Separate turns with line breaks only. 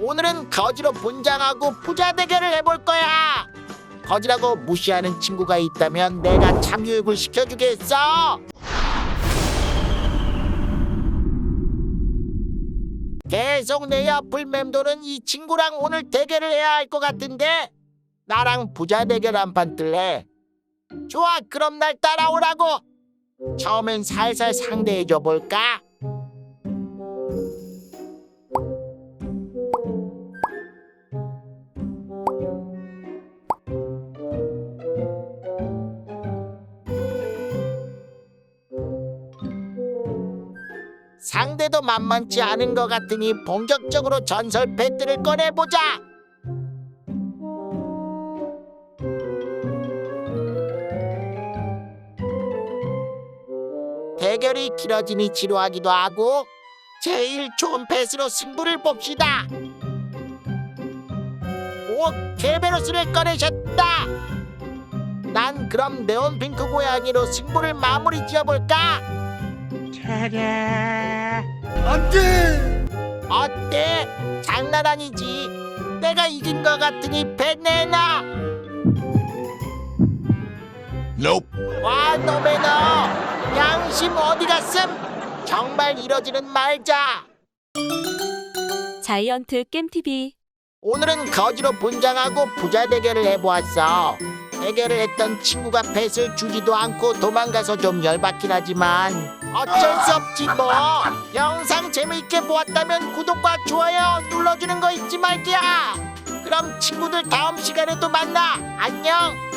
오늘은 거지로 분장하고 부자 대결을 해볼 거야. 거지라고 무시하는 친구가 있다면 내가 참교육을 시켜주겠어. 계속 내 옆을 맴도는 이 친구랑 오늘 대결을 해야 할 것 같은데 나랑 부자 대결 한 판 뜰래? 좋아 그럼 날 따라오라고 처음엔 살살 상대해줘 볼까? 상대도 만만치 않은 것 같으니 본격적으로 전설 배틀을 꺼내보자. 대결이 길어지니 지루하기도 하고 제일 좋은 패스로 승부를 봅시다. 오, 케베로스를 꺼내셨다. 난 그럼 네온 핑크 고양이로 승부를 마무리 지어볼까?
안돼
어때? 장난 아니지. 내가 이긴 것 같으니 배 내놔.
Nope
와 너네 너 양심 어디 갔음? 정말 이러지는 말자.
자이언트 겜TV
오늘은 거지로 분장하고 부자 대결을 해보았어. 해결을 했던 친구가 뱃을 주지도 않고 도망가서 좀 열받긴 하지만 어쩔 수 없지 뭐. 영상 재미있게 보았다면 구독과 좋아요 눌러주는 거 잊지 말기야. 그럼 친구들 다음 시간에도 만나. 안녕.